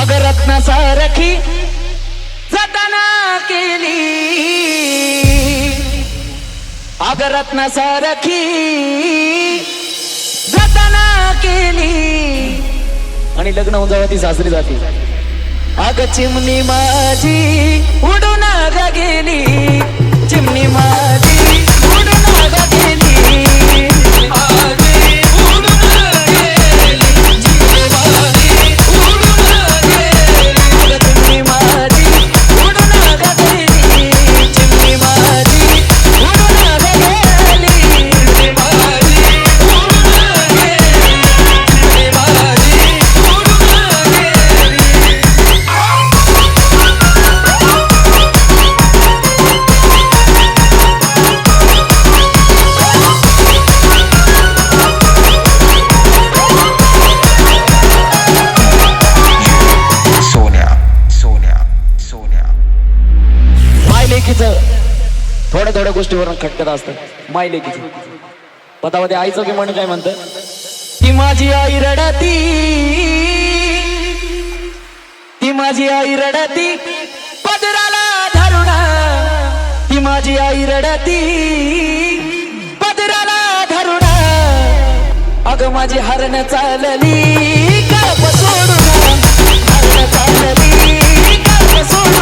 अगरत्न सारखी जतना केली. अगरत्न सारखी जतना केली. आणि लग्न होऊन जेव्हा ती सासरी जाते. अग चिमणी माझी उडून ग गेली. चिमणी माझी थोड्या थोड्या गोष्टीवरून खटकत असतात. माय लेकीचं पतामध्ये आईचं की म्हणून काय म्हणतं? ती माझी आई रडती. ती माझी आई रडती. पदराला धरुण ती माझी आई रडती. पदराला धरुण अग माझी हरण चालली. काप सोडून. हरण चालली. काप सोडून.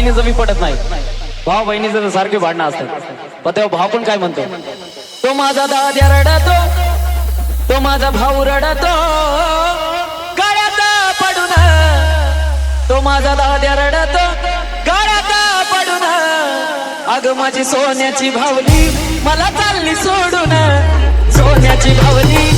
बहिणीचं मी पटत नाही. भाव बहिणीचं तर सारखे भांडणं असतात. पण तेव्हा भाव पण काय म्हणतो? तो माझा दाद्या रडतो. तो माझा भाऊ रडतो. गळ्यात पडून. तो माझा दाद्या रडतो. गळ्यात पडून. अग माझी सोन्याची भावली मला चालली सोडून. सोन्याची भावली